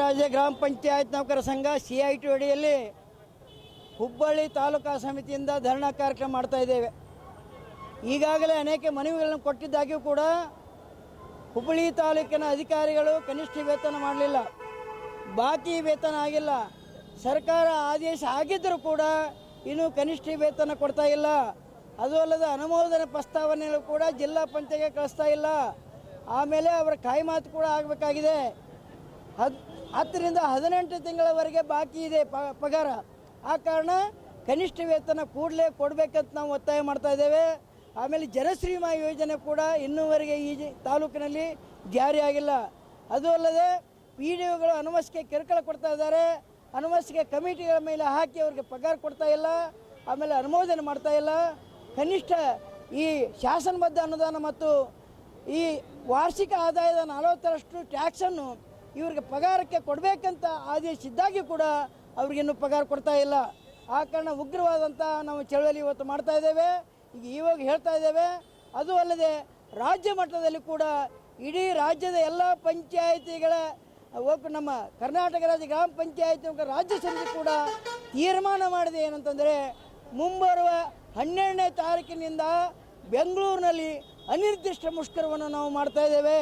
ರಾಜ್ಯ ಗ್ರಾಮ ಪಂಚಾಯತ್ ನೌಕರ ಸಂಘ ಸಿ ಐ ಟಿ ಅಡಿಯಲ್ಲಿ ಹುಬ್ಬಳ್ಳಿ ತಾಲೂಕಾ ಸಮಿತಿಯಿಂದ ಧರಣಾ ಕಾರ್ಯಕ್ರಮ ಮಾಡ್ತಾ ಇದ್ದೇವೆ. ಈಗಾಗಲೇ ಅನೇಕ ಮನವಿಗಳನ್ನು ಕೊಟ್ಟಿದ್ದಾಗಿಯೂ ಕೂಡ ಹುಬ್ಬಳ್ಳಿ ತಾಲೂಕಿನ ಅಧಿಕಾರಿಗಳು ಕನಿಷ್ಠ ವೇತನ ಮಾಡಲಿಲ್ಲ. ಬಾಕಿ ವೇತನ ಆಗಿಲ್ಲ. ಸರ್ಕಾರ ಆದೇಶ ಆಗಿದ್ದರೂ ಕೂಡ ಇನ್ನೂ ಕನಿಷ್ಠ ವೇತನ ಕೊಡ್ತಾ ಇಲ್ಲ. ಅದು ಅಲ್ಲದೆ ಅನುಮೋದನೆ ಪ್ರಸ್ತಾವನೆಗಳು ಕೂಡ ಜಿಲ್ಲಾ ಪಂಚಾಯತ್ಗೆ ಕಳಿಸ್ತಾ ಇಲ್ಲ. ಆಮೇಲೆ ಅವರ ಕಾಯಿಮಾತು ಕೂಡ ಆಗಬೇಕಾಗಿದೆ. ಹದ್, ಹತ್ತರಿಂದ ಹದಿನೆಂಟು ತಿಂಗಳವರೆಗೆ ಬಾಕಿ ಇದೆ ಪಗಾರ. ಆ ಕಾರಣ ಕನಿಷ್ಠ ವೇತನ ಕೂಡಲೇ ಕೊಡಬೇಕಂತ ನಾವು ಒತ್ತಾಯ ಮಾಡ್ತಾ ಇದ್ದೇವೆ. ಆಮೇಲೆ ಜನಶ್ರೀಮಾ ಯೋಜನೆ ಕೂಡ ಇನ್ನೂವರೆಗೆ ಈ ತಾಲೂಕಿನಲ್ಲಿ ತಾಲೂಕಿನಲ್ಲಿ ಜಾರಿಯಾಗಿಲ್ಲ ಅದು ಅಲ್ಲದೆ ಪಿ ಡಿ ಒಗಳು ಅನುಮಸ್ಕೆ ಕಿರುಕುಳ ಕೊಡ್ತಾ ಇದ್ದಾರೆ. ಅನುಮಸ್ಕೆ ಕಮಿಟಿಗಳ ಮೇಲೆ ಹಾಕಿ ಅವ್ರಿಗೆ ಪಗಾರ ಕೊಡ್ತಾ ಇಲ್ಲ. ಆಮೇಲೆ ಅನುಮೋದನೆ ಮಾಡ್ತಾ ಇಲ್ಲ. ಕನಿಷ್ಠ ಈ ಶಾಸನಬದ್ಧ ಅನುದಾನ ಮತ್ತು ಈ ವಾರ್ಷಿಕ ಆದಾಯದ ನಲವತ್ತರಷ್ಟು ಟ್ಯಾಕ್ಸನ್ನು ಇವ್ರಿಗೆ ಪಗಾರಕ್ಕೆ ಕೊಡಬೇಕಂತ ಆದೇಶಿದ್ದಾಗಿ ಕೂಡ ಅವ್ರಿಗಿನ್ನೂ ಪಗಾರ ಕೊಡ್ತಾ ಇಲ್ಲ. ಆ ಕಾರಣ ಉಗ್ರವಾದಂಥ ನಾವು ಚಳವಳಿ ಇವತ್ತು ಮಾಡ್ತಾ ಇದ್ದೇವೆ. ಈಗ ಇವಾಗ ಹೇಳ್ತಾ ಇದ್ದೇವೆ. ಅದು ಅಲ್ಲದೆ ರಾಜ್ಯ ಮಟ್ಟದಲ್ಲಿ ಕೂಡ ಇಡೀ ರಾಜ್ಯದ ಎಲ್ಲ ಪಂಚಾಯಿತಿಗಳ ಒಬ್ಬ ನಮ್ಮ ಕರ್ನಾಟಕ ರಾಜ್ಯ ಗ್ರಾಮ ಪಂಚಾಯತ್ ರಾಜ್ಯ ಸಮಿತಿ ಕೂಡ ತೀರ್ಮಾನ ಮಾಡಿದೆ ಏನಂತಂದರೆ ಮುಂಬರುವ ಹನ್ನೆರಡನೇ ತಾರೀಕಿನಿಂದ ಬೆಂಗಳೂರಿನಲ್ಲಿ ಅನಿರ್ದಿಷ್ಟ ಮುಷ್ಕರವನ್ನು ನಾವು ಮಾಡ್ತಾ ಇದ್ದೇವೆ.